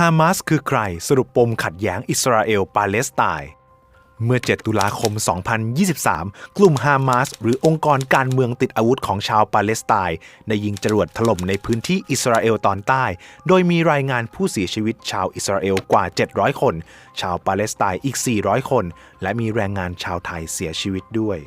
ฮามาสคือใครสรุปปมขัดแย้งอิสราเอลปาเลสไตน์เมื่อ 7 ตุลาคม 2023 กลุ่มฮามาสหรือองค์กรการเมืองติดอาวุธของชาวปาเลสไตน์ได้ยิงจรวดถล่มในพื้นที่อิสราเอลตอนใต้ โดยมีรายงานผู้เสียชีวิตชาวอิสราเอลกว่า 700 คน ชาวปาเลสไตน์อีก 400 คน และมีแรงงานชาวไทยเสียชีวิตด้วย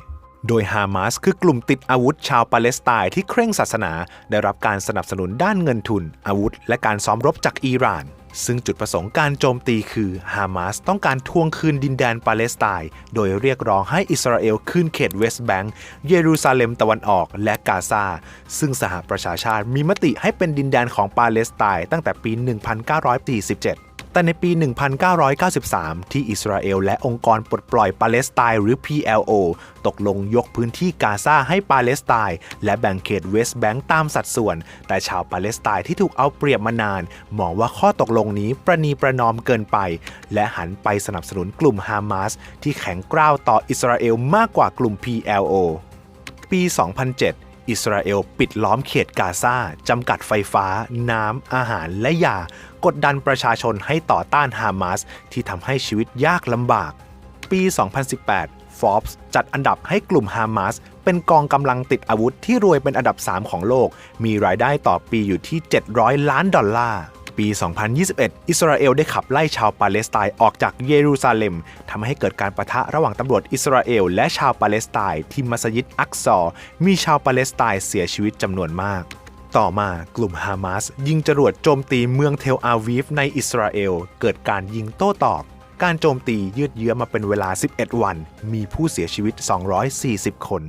โดยฮามาสคือกลุ่มติดอาวุธชาวปาเลสไตน์ที่เคร่งศาสนา ได้รับการสนับสนุนด้านเงินทุน อาวุธ และการซ้อมรบจากอิหร่าน ซึ่งจุดประสงค์การโจมตีคือฮามาสต้องการทวงคืนดินแดนปาเลสไตน์โดยเรียกร้องให้อิสราเอลคืนเขตเวสต์แบงก์เยรูซาเล็มตะวันออกและกาซาซึ่งสหประชาชาติมีมติให้เป็นดินแดนของปาเลสไตน์ตั้งแต่ปี 1947 แต่ในปี 1993 ที่อิสราเอลและองค์กรปลดปล่อยปาเลสไตน์หรือ PLO ตกลงยกพื้นที่กาซาให้ปาเลสไตน์และแบ่งเขตเวสต์แบงก์ตามสัดส่วน แต่ชาวปาเลสไตน์ที่ถูกเอาเปรียบมานาน มองว่าข้อตกลงนี้ประนีประนอมเกินไป และหันไปสนับสนุนกลุ่มฮามาสที่แข็งกร้าวต่ออิสราเอลมากกว่ากลุ่ม PLO ปี 2007 อิสราเอลปิดล้อมเขตกาซาจำกัดไฟฟ้า น้ำ อาหารและยา กดดันประชาชนให้ต่อต้านฮามาสที่ทำให้ชีวิตยากลำบาก ปี 2018 Forbes จัดอันดับให้กลุ่มฮามาสเป็นกองกำลังติดอาวุธที่รวยเป็นอันดับ 3 ของโลก มีรายได้ต่อปีอยู่ที่ 700 ล้านดอลลาร์ ปี 2021 อิสราเอลได้ขับไล่ชาวปาเลสไตน์ออกจากเยรูซาเล็มทำให้เกิดการประทะระหว่างตำรวจอิสราเอลและชาวปาเลสไตน์ที่มัสยิดอักซอ มีชาวปาเลสไตน์เสียชีวิตจำนวนมากต่อมากลุ่มฮามาสยิงจรวดโจมตีเมืองเทลอาวีฟในอิสราเอล เกิดการยิงโต้ตอบ การโจมตียืดเยื้อมาเป็นเวลา 11 วัน มีผู้เสียชีวิต 240 คน